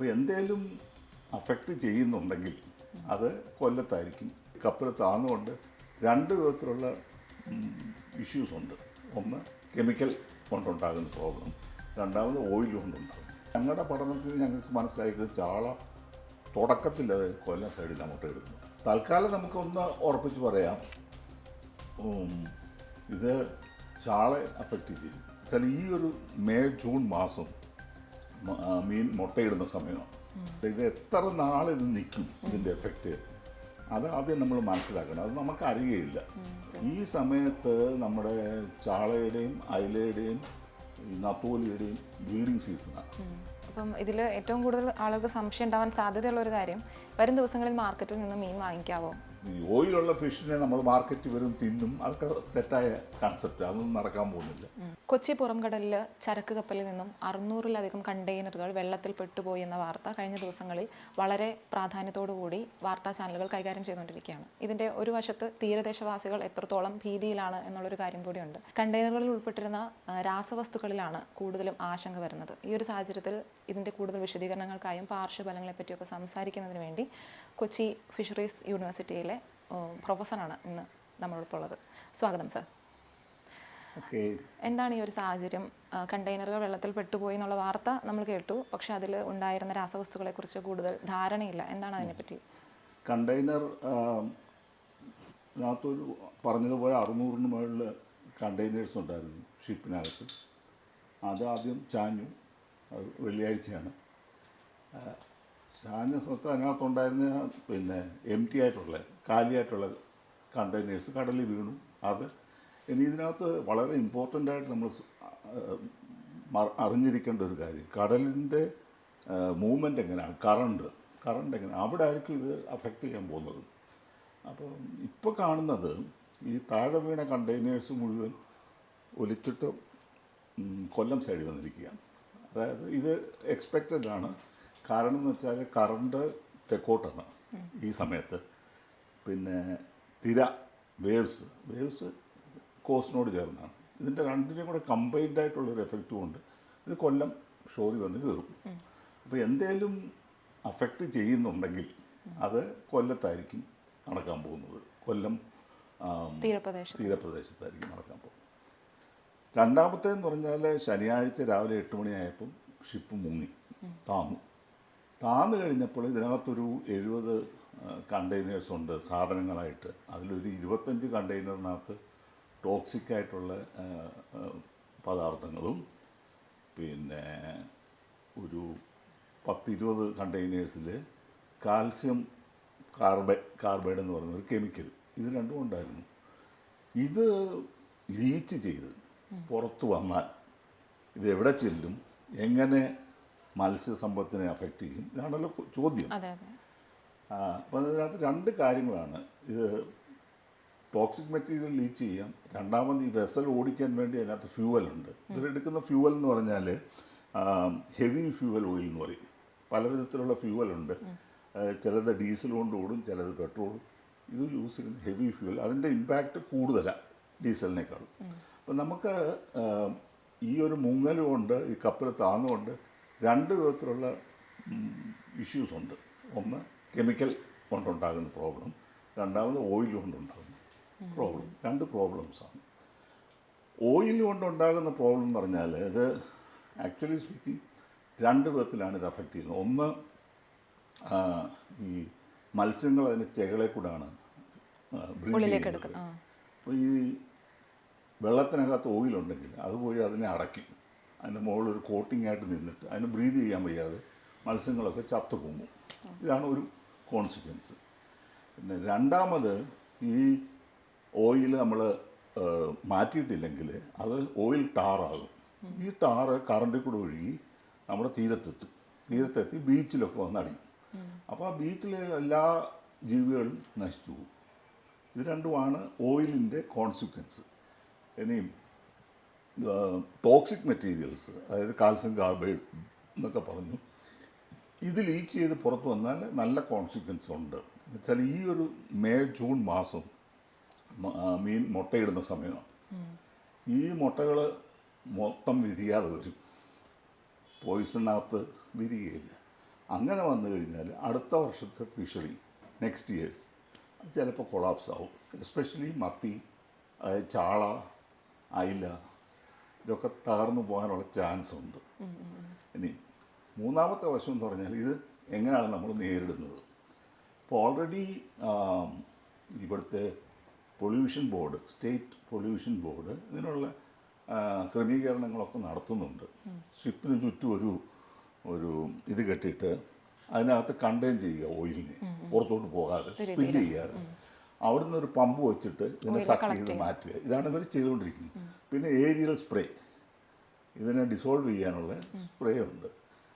അപ്പോൾ എന്തേലും അഫക്റ്റ് ചെയ്യുന്നുണ്ടെങ്കിൽ അത് കൊല്ലത്തായിരിക്കും. കപ്പൽ താന്നുകൊണ്ട് രണ്ട് വിധത്തിലുള്ള ഇഷ്യൂസ് ഉണ്ട്. ഒന്ന് കെമിക്കൽ കൊണ്ടുണ്ടാകുന്ന പ്രോബ്ലം രണ്ടാമത് ഓയിൽ കൊണ്ടുണ്ടാകും. ഞങ്ങളുടെ പഠനത്തിൽ ഞങ്ങൾക്ക് മനസ്സിലായത് ചാള തുടക്കത്തിൽ അത് കൊല്ലം സൈഡിൽ അങ്ങോട്ട് എടുക്കുന്നു തൽക്കാലം നമുക്കൊന്ന് ഉറപ്പിച്ച് പറയാം ഇത് ചാളെ അഫക്റ്റ് ചെയ്യും. വെച്ചാൽ ഈ ഒരു മെയ് ജൂൺ മാസം മ- മീൻ മുട്ടയിടുന്ന സമയമാണ് ഇത് എത്ര നാൾ ഇത് നിൽക്കും ഇതിന്റെ എഫക്റ്റ് അത് ആദ്യം നമ്മൾ മനസ്സിലാക്കണം. അത് നമുക്ക് അറിയുകയില്ല ഈ സമയത്ത് നമ്മുടെ ചാളയുടെയും അയിലയുടെയും നത്തോലിയുടെയും ബ്രീഡിങ് സീസണാണ് അപ്പം ഇതിൽ ഏറ്റവും കൂടുതൽ ആളുകൾക്ക് സംശയം ഉണ്ടാവാൻ സാധ്യതയുള്ള ഒരു കാര്യം വരും ദിവസങ്ങളിൽ മാർക്കറ്റിൽ നിന്ന് മീൻ വാങ്ങിക്കാവോ? ഈ ഓയിലുള്ള ഫിഷിനെ നമ്മൾ മാർക്കറ്റിൽ വരും തിന്നും. അതൊക്കെ തെറ്റായ കൺസെപ്റ്റ് അതൊന്നും നടക്കാൻ പോകുന്നില്ല. കൊച്ചി പുറംകടലിൽ ചരക്ക് കപ്പലിൽ നിന്നും അറുന്നൂറിലധികം കണ്ടെയ്നറുകൾ വെള്ളത്തിൽ പെട്ടുപോയി എന്ന വാർത്ത കഴിഞ്ഞ ദിവസങ്ങളിൽ വളരെ പ്രാധാന്യത്തോടുകൂടി വാർത്താ ചാനലുകൾ കൈകാര്യം ചെയ്തുകൊണ്ടിരിക്കുകയാണ്. ഇതിന്റെ ഒരു വശത്ത് തീരദേശവാസികൾ എത്രത്തോളം ഭീതിയിലാണ് എന്നുള്ളൊരു കാര്യം കൂടിയുണ്ട്. കണ്ടെയ്നറുകളിൽ ഉൾപ്പെട്ടിരുന്ന രാസവസ്തുക്കളിലാണ് കൂടുതലും ആശങ്ക വരുന്നത്. ഈ ഒരു സാഹചര്യത്തിൽ ഇതിന്റെ കൂടുതൽ വിശദീകരണങ്ങൾക്കായും പാർശ്വഫലങ്ങളെ പറ്റിയൊക്കെ സംസാരിക്കുന്നതിന് വേണ്ടി കൊച്ചി ഫിഷറീസ് യൂണിവേഴ്സിറ്റിയിലെ ആ, പ്രൊഫസറാണ് ഇന്ന് നമ്മളോടൊപ്പം ഉള്ളത് സ്വാഗതം സർ. എന്താണ് ഈ ഒരു സാഹചര്യം? കണ്ടെയ്നറുകൾ വെള്ളത്തിൽ പെട്ടുപോയി എന്നുള്ള വാർത്ത നമ്മൾ കേട്ടു. പക്ഷെ അതിൽ ഉണ്ടായിരുന്ന രാസവസ്തുക്കളെ കുറിച്ച് കൂടുതൽ ധാരണയില്ല. എന്താണ് അതിനെപ്പറ്റി? കണ്ടെയ്നർ അതിനകത്തൊരു പറഞ്ഞതുപോലെ അറുന്നൂറിന് മുകളിൽ കണ്ടെയ്നേഴ്സ് ഉണ്ടായിരുന്നു ഷിപ്പിനകത്ത്. അത് ആദ്യം ചാഞ്ഞു. അത് വെള്ളിയാഴ്ചയാണ്. ആ, സ്വത്ത് അതിനകത്തുണ്ടായിരുന്ന പിന്നെ എം ടി ആയിട്ടുള്ള കാലിയായിട്ടുള്ള കണ്ടെയ്നേഴ്സ് കടലിൽ വീണു. അത് ഇനി ഇതിനകത്ത് വളരെ ഇമ്പോർട്ടന്റ് ആയിട്ട് നമ്മൾ അറിഞ്ഞിരിക്കേണ്ട ഒരു കാര്യം. കടലിന്റെ മൂവ്മെന്റ് എങ്ങനെയാണ്? കറണ്ട് കറണ്ട് എങ്ങനെ? അവിടെ ആയിരിക്കും ഇത് അഫക്റ്റ് ചെയ്യാൻ പോകുന്നത്. അപ്പോൾ ഇപ്പോൾ കാണുന്നത് ഈ താഴെ വീണ കണ്ടെയ്നേഴ്സ് മുഴുവൻ ഒലിച്ചിട്ട് കൊല്ലം സൈഡിൽ വന്നിരിക്കുകയാണ്. അതായത് ഇത് എക്സ്പെക്റ്റഡ് ആണ്. കാരണം എന്ന് വെച്ചാൽ കറണ്ട് തെക്കോട്ടാണ് ഈ സമയത്ത്. പിന്നെ തിര വേവ്സ് വേവ്സ് കോസ്റ്റിനോട് ചേർന്നാണ്. ഇതിന്റെ രണ്ടിനും കൂടെ കമ്പൈൻഡ് ആയിട്ടുള്ളൊരു എഫക്റ്റും ഉണ്ട്. ഇത് കൊല്ലം ഷോറി വന്ന് കയറും. അപ്പോൾ എന്തേലും അഫക്റ്റ് ചെയ്യുന്നുണ്ടെങ്കിൽ അത് കൊല്ലത്തായിരിക്കും നടക്കാൻ പോകുന്നത്. കൊല്ലം തീരപ്രദേശത്തായിരിക്കും നടക്കാൻ പോകുന്നത്. രണ്ടാമത്തേന്ന് പറഞ്ഞാൽ ശനിയാഴ്ച രാവിലെ എട്ട് മണിയായപ്പം ഷിപ്പ് മുങ്ങി. താന്നു താന്നു കഴിഞ്ഞപ്പോൾ ഇതിനകത്തൊരു എഴുപത് കണ്ടെയ്നേഴ്സ് ഉണ്ട് സാധനങ്ങളായിട്ട്. അതിലൊരു ഇരുപത്തഞ്ച് കണ്ടെയ്നറിനകത്ത് ടോക്സിക് ആയിട്ടുള്ള പദാർത്ഥങ്ങളും പിന്നെ ഒരു പത്തിരുപത് കണ്ടെയ്നേഴ്സിൽ കാൽസ്യം കാർബൈ കാർബൈഡ് എന്ന് പറയുന്ന ഒരു കെമിക്കൽ. ഇത് രണ്ടും ഉണ്ടായിരുന്നു. ഇത് ലീച്ച് ചെയ്ത് പുറത്തു വന്നാൽ ഇത് എവിടെ ചെല്ലും എങ്ങനെ മത്സ്യസമ്പത്തിനെ അഫക്റ്റ് ചെയ്യും. ഇതാണല്ലോ ചോദ്യം. അപ്പം അതിനകത്ത് രണ്ട് കാര്യങ്ങളാണ്. ഇത് ടോക്സിക് മെറ്റീരിയൽ ലീച്ച് ചെയ്യാം രണ്ടാമത് ഈ വെസൽ ഓടിക്കാൻ വേണ്ടി അതിനകത്ത് ഫ്യൂവൽ ഉണ്ട്. ഇതിലെടുക്കുന്ന ഫ്യൂവൽ എന്ന് പറഞ്ഞാൽ ഹെവി ഫ്യൂവൽ ഓയിൽ എന്ന് പറയും. പല വിധത്തിലുള്ള ഫ്യൂവൽ ഉണ്ട് ചിലത് ഡീസൽ കൊണ്ട് ഓടും ചിലത് പെട്രോൾ ഇത് യൂസ് ചെയ്യുന്ന ഹെവി ഫ്യൂവൽ അതിന്റെ ഇമ്പാക്റ്റ് കൂടുതലാണ് ഡീസലിനേക്കാളും അപ്പം നമുക്ക് ഈ ഒരു മുങ്ങലുമുണ്ട് ഈ കപ്പൽ താന്നുകൊണ്ട് രണ്ട് വിധത്തിലുള്ള ഇഷ്യൂസ് ഉണ്ട്. ഒന്ന് കെമിക്കൽ കൊണ്ടുണ്ടാകുന്ന പ്രോബ്ലം രണ്ടാമത് ഓയിൽ കൊണ്ടുണ്ടാകുന്ന പ്രോബ്ലം രണ്ട് പ്രോബ്ലംസാണ് ഓയിൽ കൊണ്ടുണ്ടാകുന്ന പ്രോബ്ലം എന്ന് പറഞ്ഞാൽ ഇത് ആക്ച്വലി സ്പീക്കിംഗ് രണ്ട് വിധത്തിലാണ് ഇത് അഫക്റ്റ് ചെയ്യുന്നത്. ഒന്ന് ഈ മത്സ്യങ്ങൾ അതിന്റെ ചെകളെ കൂടാണ് അപ്പോൾ ഈ വെള്ളത്തിനകത്ത് ഓയിലുണ്ടെങ്കിൽ അത് പോയി അതിനെ അടയ്ക്കും. അതിന്റെ മുകളിൽ ഒരു കോട്ടിംഗ് ആയിട്ട് നിന്നിട്ട് അതിന് ബ്രീത് ചെയ്യാൻ വയ്യാതെ മത്സ്യങ്ങളൊക്കെ ചത്തു പോകും. ഇതാണ് ഒരു കോൺസിക്വൻസ് പിന്നെ രണ്ടാമത് ഈ ഓയിൽ നമ്മൾ മാറ്റിയിട്ടില്ലെങ്കിൽ അത് ഓയിൽ ടാറാകും. ഈ ടാറ് കറണ്ടിൽ കൂടെ ഒഴുകി നമ്മുടെ തീരത്തെത്തും. തീരത്തെത്തി ബീച്ചിലൊക്കെ വന്ന് അടിക്കും. അപ്പോൾ ആ ബീച്ചിലെ എല്ലാ ജീവികളും നശിച്ചു പോകും. ഇത് രണ്ടുമാണ് ഓയിലിന്റെ കോൺസിക്വൻസ് ഇനിയും ടോക്സിക് മെറ്റീരിയൽസ് അതായത് കാൽസ്യം കാർബൈഡ് എന്നൊക്കെ പറഞ്ഞു ഇത് ലീച്ച് ചെയ്ത് പുറത്ത് വന്നാൽ നല്ല കോൺസിക്വൻസ് ഉണ്ട്. എന്നുവെച്ചാൽ ഈ ഒരു മെയ് ജൂൺ മാസം മീൻ മുട്ടയിടുന്ന സമയമാണ്. ഈ മുട്ടകൾ മൊത്തം വിരിയാതെ വരും. പോയിസണിനകത്ത് വിരികയില്ല അങ്ങനെ വന്നു കഴിഞ്ഞാൽ അടുത്ത വർഷത്തെ ഫിഷറി നെക്സ്റ്റ് ഇയേഴ്സ് ചിലപ്പോൾ കൊളാപ്സ് ആവും. എസ്പെഷ്യലി മത്തി ചാള അയില ഇതൊക്കെ തകർന്നു പോകാനുള്ള ചാൻസ് ഉണ്ട്. ഇനി മൂന്നാമത്തെ വശം എന്ന് പറഞ്ഞാൽ ഇത് എങ്ങനെയാണ് നമ്മൾ നേരിടുന്നത്? ഇപ്പോൾ ഓൾറെഡി ഇവിടുത്തെ pollution board state pollution board ഇതിനുള്ള ക്രമീകരണങ്ങളൊക്കെ നടത്തുന്നുണ്ട്. ഷിപ്പിന് ചുറ്റും ഒരു ഒരു ഇത് കെട്ടിയിട്ട് അതിനകത്ത് കണ്ടെയ്ൻ ചെയ്യുക ഓയിലിനെ പുറത്തോട്ട് പോകാതെ സ്പിൻ ചെയ്യാതെ. അവിടുന്ന് ഒരു പമ്പ് വെച്ചിട്ട് ഇതിനെ സക്ക് ചെയ്ത് മാറ്റുക. ഇതാണ് ഇവർ ചെയ്തുകൊണ്ടിരിക്കുന്നത്. പിന്നെ ഏരിയൽ സ്പ്രേ ഇതിനെ ഡിസോൾവ് ചെയ്യാനുള്ള സ്പ്രേ ഉണ്ട്.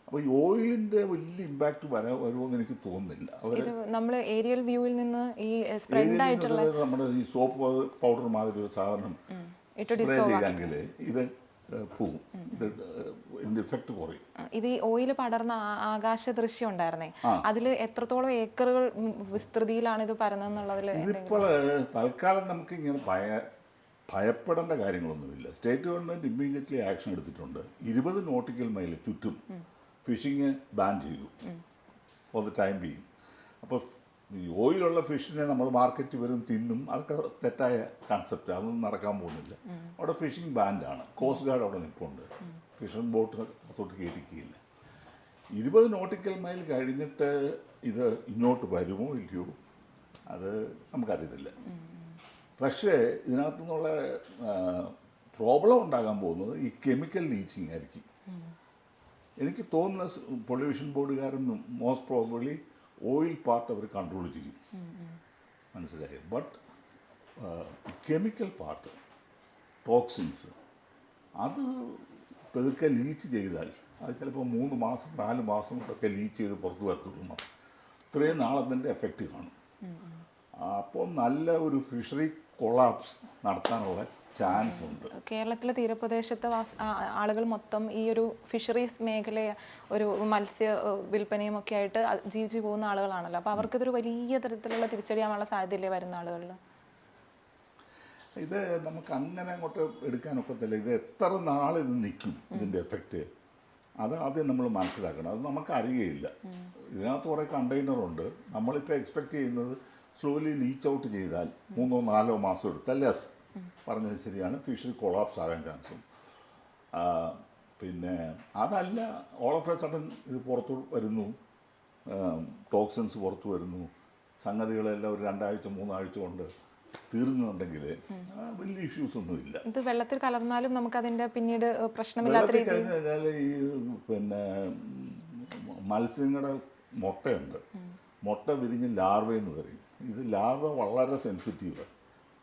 അപ്പോൾ ഈ ഓയിലിന്റെ വലിയ ഇമ്പാക്റ്റ് വരാ വരുമെന്ന് എനിക്ക് തോന്നുന്നില്ല. അവർ നമ്മൾ ഏരിയൽ വ്യൂവിൽ നിന്ന് ഈ സ്പ്രെഡ് ആയിട്ടുള്ള നമ്മുടെ ഈ സോപ്പ് പൗഡർ മാതിരി ഒരു സാധനം സ്പ്രേ ചെയ്യാമെങ്കിൽ ഇത് പോവും. ഇത് ഇതിന്റെ ഇഫക്റ്റ് കുറയും. ഇത് ഈ ഓയിൽ പടർന്ന ആകാശ ദൃശ്യം ഉണ്ടായിരുന്നേ. അതിൽ എത്രത്തോളം ഏക്കറുകൾ വിസ്തൃതിയിലാണ് ഇത് പരന്നെന്നുള്ളതിൽ ഇതിപ്പോൾ തൽക്കാലം നമുക്ക് ഇങ്ങനെ ഭയപ്പെടേണ്ട കാര്യങ്ങളൊന്നുമില്ല. സ്റ്റേറ്റ് ഗവൺമെന്റ് ഇമ്മീഡിയറ്റ്ലി ആക്ഷൻ എടുത്തിട്ടുണ്ട്. ഇരുപത് നോട്ടിക്കൽ മൈൽ ചുറ്റും ഫിഷിങ് ബാൻ ചെയ്തു. ഫോർ ദ ടൈം ബീങ് അപ്പോൾ ഈ ഓയിലുള്ള ഫിഷിനെ നമ്മൾ മാർക്കറ്റ് വരും തിന്നും അതൊക്കെ തെറ്റായ കൺസെപ്റ്റ് അതൊന്നും നടക്കാൻ പോകുന്നില്ല. അവിടെ ഫിഷിംഗ് ബാൻഡാണ് കോസ്റ്റ് ഗാർഡ് അവിടെ നിൽപ്പുണ്ട്. ഫിഷിംഗ് ബോട്ട് അത്തോട്ട് കയറ്റിക്കുകയില്ല. ഇരുപത് നോട്ടിക്കൽ മൈൽ കഴിഞ്ഞിട്ട് ഇത് ഇങ്ങോട്ട് വരുമോ ഇല്ലയോ? അത് നമുക്കറിയത്തില്ല. പക്ഷേ ഇതിനകത്തു നിന്നുള്ള പ്രോബ്ലം ഉണ്ടാകാൻ പോകുന്നത് ഈ കെമിക്കൽ ലീച്ചിങ് ആയിരിക്കും. എനിക്ക് തോന്നുന്ന പൊല്യൂഷൻ ബോർഡുകാരൻ മോസ്റ്റ് പ്രോബബ്ലി ഓയിൽ പാർട്ട് അവർ കൺട്രോൾ ചെയ്യും. മനസ്സിലായി? ബട്ട് കെമിക്കൽ പാർട്ട് ടോക്സിൻസ് അത് പെതുക്കെ ലീച്ച് ചെയ്താൽ അത് ചിലപ്പോൾ മൂന്ന് മാസം നാല് മാസം കൊണ്ടൊക്കെ ലീച്ച് ചെയ്ത് പുറത്തു വരത്തുള്ളൂ ഇത്രയും നാളെ തന്നെ എഫക്റ്റ് കാണും. അപ്പോൾ നല്ല ഒരു ഫിഷറി കൊളാപ്സ് നടത്താനുള്ള ചാൻസ് ഉണ്ട്. കേരളത്തിലെ തീരപ്രദേശത്തെ ആളുകൾ മൊത്തം ഈ ഒരു ഫിഷറീസ് മേഖലയെ ഒരു മത്സ്യ വിൽപ്പനയും ഒക്കെ ആയിട്ട് ജീവിച്ചു പോകുന്ന ആളുകളാണല്ലോ. അപ്പോൾ അവർക്കിതൊരു വലിയ തരത്തിലുള്ള തിരിച്ചടിയാവാനുള്ള സാധ്യതയില്ലേ വരുന്ന ആളുകളിൽ? ഇത് നമുക്ക് അങ്ങനെ അങ്ങോട്ട് എടുക്കാനൊക്കത്തില്ല ഇത് എത്ര നാൾ ഇത് നിൽക്കും ഇതിന്റെ എഫക്റ്റ് അത് ആദ്യം നമ്മൾ മനസ്സിലാക്കണം. അത് നമുക്ക് അറിയുകയില്ല ഇതിനകത്ത് കുറേ കണ്ടെയ്നറുണ്ട് നമ്മളിപ്പോൾ എക്സ്പെക്റ്റ് ചെയ്യുന്നത് സ്ലോലി ലീച്ച് ഔട്ട് ചെയ്താൽ മൂന്നോ നാലോ മാസം എടുത്താൽ ലെസ് പറഞ്ഞത് ശരിയാണ്. ഫിഷറി കൊളാപ്സ് ആകാൻ ചാൻസും പിന്നെ അതല്ല ഓൾ ഓഫ് എ സഡൻ ഇത് പുറത്ത് വരുന്നു. ടോക്സിൻസ് പുറത്തു വരുന്നു. സംഗതികളെല്ലാം ഒരു രണ്ടാഴ്ച മൂന്നാഴ്ച കൊണ്ട് തീർന്നുണ്ടെങ്കിൽ വലിയ ഇഷ്യൂസ് ഒന്നുമില്ല ഇത് വെള്ളത്തിൽ കലർന്നാലും നമുക്ക് അതിന്റെ പിന്നീട് പ്രശ്നമില്ലാത്ത കഴിഞ്ഞ് കഴിഞ്ഞാൽ ഈ പിന്നെ മത്സ്യങ്ങളുടെ മുട്ടയുണ്ട്. മുട്ട വിരിഞ്ഞ് ലാർവയെന്ന് പറയും. ഇത് ലാർവ വളരെ സെൻസിറ്റീവ്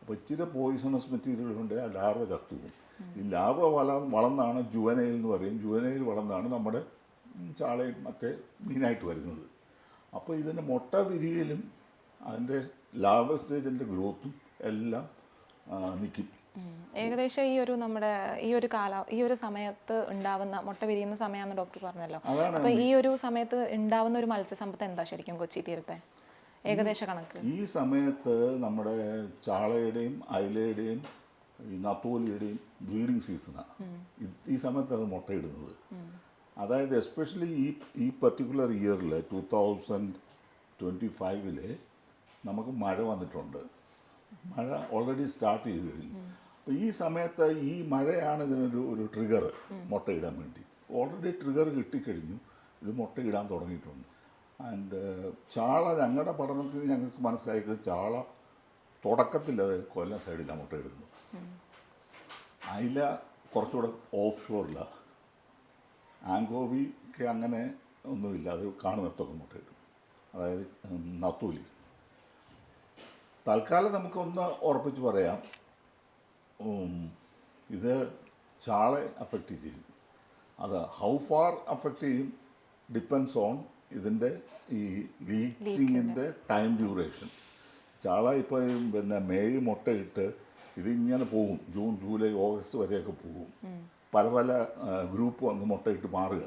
അപ്പോൾ ഇച്ചിരി പോയിസണസ് മെറ്റീരിയൽ കൊണ്ട് ആ ലാർവ ചത്തുപോകും ഈ ലാർവ വള വളർന്നാണ് ജുവനയിൽ എന്ന് പറയും. ജുവനയിൽ വളർന്നാണ് നമ്മുടെ ചാളയും മറ്റേ മീനായിട്ട് വരുന്നത്. അപ്പോൾ ഇതിന്റെ മുട്ട വിരിയലും അതിന്റെ ലാർവ സ്റ്റേജിന്റെ ഗ്രോത്തും എല്ലാം നിൽക്കും ഏകദേശം ഈ ഒരു നമ്മുടെ ഈ ഒരു കാല ഈ ഒരു സമയത്ത് ഉണ്ടാവുന്ന മുട്ട വിരിയുന്ന സമയമാണെന്ന് ഡോക്ടർ പറഞ്ഞല്ലോ. അപ്പൊ ഈ ഒരു സമയത്ത് ഉണ്ടാവുന്ന ഒരു മത്സ്യസമ്പത്ത് എന്താ ശരിക്കും കൊച്ചി തീരത്തെ? ഏകദേശ കണക്ക്. ഈ സമയത്ത് നമ്മുടെ ചാളയുടെയും അയലയുടെയും ഈ നത്തോലിയുടെയും ബ്രീഡിങ് സീസണാണ് ഈ സമയത്ത് അത് മുട്ടയിടുന്നത്. അതായത് എസ്പെഷ്യലി ഈ ഈ പർട്ടിക്കുലർ ഇയറിൽ ടു തൗസൻഡ് ട്വന്റി ഫൈവിൽ നമുക്ക് മഴ വന്നിട്ടുണ്ട്. മഴ ഓൾറെഡി സ്റ്റാർട്ട് ചെയ്ത് കഴിഞ്ഞു. അപ്പോൾ ഈ സമയത്ത് ഈ മഴയാണ് ഇതിനൊരു ഒരു ട്രിഗർ മുട്ടയിടാൻ വേണ്ടി. ഓൾറെഡി ട്രിഗർ കിട്ടിക്കഴിഞ്ഞു. ഇത് മുട്ടയിടാൻ തുടങ്ങിയിട്ടുണ്ട്. ആൻഡ് ചാള ഞങ്ങളുടെ പഠനത്തിൽ ഞങ്ങൾക്ക് മനസ്സിലായത് ചാള തുടക്കത്തിൽ അത് കൊല്ലം സൈഡിലാണ് മുട്ടയിടുന്നത് അയില കുറച്ചുകൂടെ ഓഫ് ഷോറിലാണ് ആങ്കോവിക്ക് അങ്ങനെ ഒന്നുമില്ല. അത് കാണുന്നിടത്തൊക്കെ മുട്ടയിടും അതായത് നത്തൂലി. തൽക്കാലം നമുക്കൊന്ന് ഉറപ്പിച്ച് പറയാം. ഇത് ചാളെ അഫക്റ്റ് ചെയ്യും. അത് ഹൗ ഫാർ അഫക്റ്റ് ചെയ്യും? ഡിപ്പെൻസ് ഓൺ ഇതിന്റെ ഈ ലീച്ചിങ്ങിന്റെ ടൈം ഡ്യൂറേഷൻ ചാള ഇപ്പോൾ പിന്നെ മെയ് മുട്ടയിട്ട് ഇതിങ്ങനെ പോകും. ജൂൺ ജൂലൈ ഓഗസ്റ്റ് വരെയൊക്കെ പോകും. പല പല ഗ്രൂപ്പ് വന്ന് മുട്ടയിട്ട് മാറുക.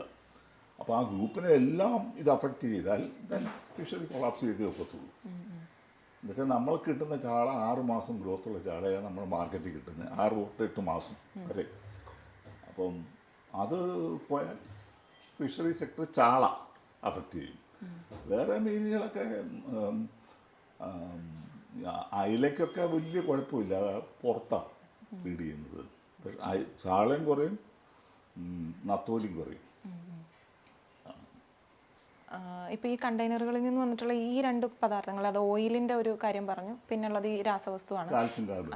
അപ്പോൾ ആ ഗ്രൂപ്പിനെ എല്ലാം ഇത് അഫക്റ്റ് ചെയ്താൽ ദെൻ ഫിഷറി കൊളാപ്സ് ചെയ്തേ ഒക്കത്തുള്ളൂ. എന്നുവെച്ചാൽ നമ്മൾ കിട്ടുന്ന ചാള ആറ് മാസം ഗ്രോത്തുള്ള ചാളയാണ് നമ്മൾ മാർക്കറ്റിൽ കിട്ടുന്നത്. ആറ് തൊട്ട് എട്ട് മാസം വരെ. അപ്പം അത് പോയാൽ ഫിഷറി സെക്ടർ ചാള. അഫക്റ്റ് ചെയ്യും. വേറെ മീനുകളൊക്കെ അയിലയ്ക്കൊക്കെ വലിയ കുഴപ്പമില്ല. പുറത്താണ് ഫീഡ് ചെയ്യുന്നത്. പക്ഷെ ചാളയും കുറയും നത്തോലിയും കുറയും. ഇപ്പോൾ ഈ കണ്ടെയ്നറുകളിൽ നിന്ന് വന്നിട്ടുള്ള ഈ രണ്ട് പദാർത്ഥങ്ങൾ അത് ഓയിലിന്റെ ഒരു കാര്യം പറഞ്ഞു പിന്നുള്ളത് ഈ രാസവസ്തുവാണ്.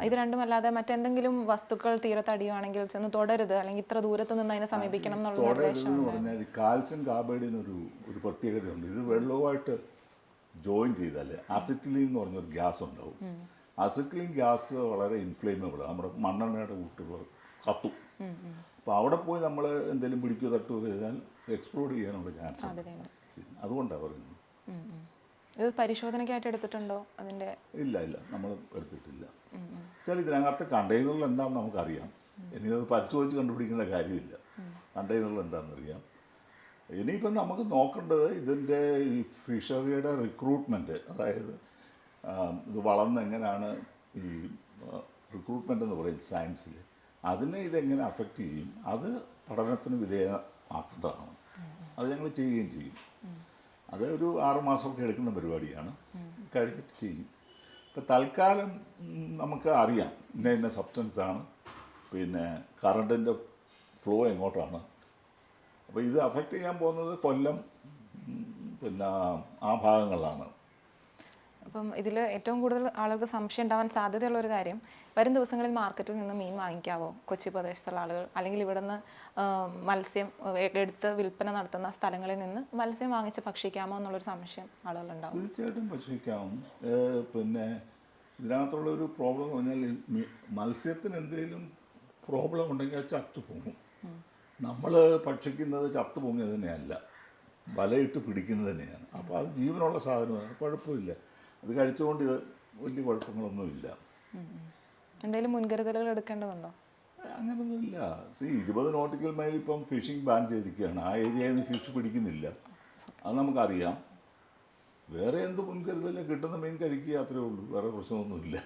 ഇത് രണ്ടും അല്ലാതെ മറ്റെന്തെങ്കിലും വസ്തുക്കൾ തീരത്ത് അടിയുവാണെങ്കിൽ ചെന്ന് തുടരുത് അല്ലെങ്കിൽ ഇത്ര ദൂരത്ത് നിന്ന് അതിനെ സമീപിക്കണം എന്നുള്ള നിർദ്ദേശം കാൽസ്യം കാർബൈഡിന് ഒരു ഒരു പ്രത്യേകതയുണ്ട്. ഇത് വെള്ളവുമായിട്ട് ജോയിൻ ചെയ്താൽ അസിറ്റിലിൻ എന്ന് പറഞ്ഞൊരു ഗ്യാസ് ഉണ്ടാവും. അസിറ്റിലിൻ ഗ്യാസ് വളരെ ഇൻഫ്ലേമബിൾ നമ്മുടെ മണ്ണെണ്ണയുടെ കൂട്ടുകൾ കത്തും. അപ്പോൾ അവിടെ പോയി നമ്മൾ എന്തെങ്കിലും പിടിക്കുകയോ തട്ടുകയോ ചെയ്താൽ എക്സ്പ്ലോഡ് ചെയ്യാനുള്ള ചാൻസ് അതുകൊണ്ടാണ് പറയുന്നത്. ഇത് പരിശോധനയ്ക്കായിട്ട് എടുത്തിട്ടുണ്ടോ അതിന്റെ ഇല്ല ഇല്ല. നമ്മൾ എടുത്തിട്ടില്ല. വെച്ചാൽ ഇതിനകത്ത് കണ്ടെയ്നറിൽ എന്താണെന്ന് നമുക്കറിയാം. ഇനി അത് പരിശോധിച്ച് കണ്ടുപിടിക്കേണ്ട കാര്യമില്ല. കണ്ടെയ്നറിൽ എന്താണെന്നറിയാം ഇനിയിപ്പം നമുക്ക് നോക്കേണ്ടത് ഇതിന്റെ ഈ ഫിഷറിയുടെ റിക്രൂട്ട്മെന്റ് അതായത് ഇത് വളർന്ന് എങ്ങനെയാണ് ഈ റിക്രൂട്ട്മെന്റ് എന്ന് പറയും സയൻസിൽ അതിനെ ഇതെങ്ങനെ അഫക്റ്റ് ചെയ്യും? അത് പഠനത്തിന് വിധേയമാക്കേണ്ടതാണ്. അത് ഞങ്ങൾ ചെയ്യുകയും ചെയ്യും. അത് ഒരു ആറുമാസമൊക്കെ എടുക്കുന്ന പരിപാടിയാണ്. കഴിഞ്ഞിട്ട് ചെയ്യും. ഇപ്പം തൽക്കാലം നമുക്ക് അറിയാം ഇന്ന ഇന്ന സബ്സ്റ്റൻസ് ആണ്. പിന്നെ കറണ്ടിന്റെ ഫ്ലോ എങ്ങോട്ടാണ്. അപ്പോൾ ഇത് അഫക്റ്റ് ചെയ്യാൻ പോകുന്നത് കൊല്ലം പിന്നെ ആ ഭാഗങ്ങളിലാണ്. അപ്പം ഇതിൽ ഏറ്റവും കൂടുതൽ ആളുകൾക്ക് സംശയം ഉണ്ടാവാൻ സാധ്യതയുള്ള ഒരു കാര്യം വരും ദിവസങ്ങളിൽ മാർക്കറ്റിൽ നിന്ന് മീൻ വാങ്ങിക്കാവോ? കൊച്ചി പ്രദേശത്തുള്ള ആളുകൾ. അല്ലെങ്കിൽ ഇവിടുന്ന് നിന്ന് മത്സ്യം എടുത്ത് വിൽപ്പന നടത്തുന്ന സ്ഥലങ്ങളിൽ നിന്ന് മത്സ്യം വാങ്ങിച്ച് ഭക്ഷിക്കാമോ എന്നുള്ളൊരു സംശയം ആളുകളുണ്ടാവും. തീർച്ചയായിട്ടും ഭക്ഷിക്കാം. പിന്നെ ഇതിനകത്തുള്ള ഒരു പ്രോബ്ലം എന്ന് പറഞ്ഞാൽ മത്സ്യത്തിന് എന്തെങ്കിലും പ്രോബ്ലം ഉണ്ടെങ്കിൽ അത് ചത്തു പോകും. നമ്മൾ ഭക്ഷിക്കുന്നത് ചത്തു പൊങ്ങിയത് തന്നെയല്ല. വലയിട്ട് പിടിക്കുന്നത് തന്നെയാണ്. അപ്പോൾ അത് ജീവനുള്ള സാധനമാണ്. കുഴപ്പമില്ല. അത് കഴിച്ചുകൊണ്ട് ഇത് വലിയ കുഴപ്പങ്ങളൊന്നുമില്ല. എന്തെങ്കിലും മുൻകരുതലുകൾ എടുക്കേണ്ടതുണ്ടോ? അങ്ങനൊന്നുമില്ല. സി ഇരുപത് നോട്ടിക്കൽ മൈൽ ഇപ്പം ഫിഷിംഗ് ബാൻ ചെയ്തിരിക്കുകയാണ്. ആ ഏരിയയിൽ നിന്ന് ഫിഷ് പിടിക്കുന്നില്ല. അത് നമുക്കറിയാം. വേറെ എന്ത് മുൻകരുതലും കിട്ടുന്ന മീൻ കഴിക്കുക അത്രേ ഉള്ളൂ. വേറെ പ്രശ്നമൊന്നുമില്ല.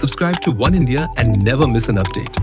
Subscribe to One India and never miss an update.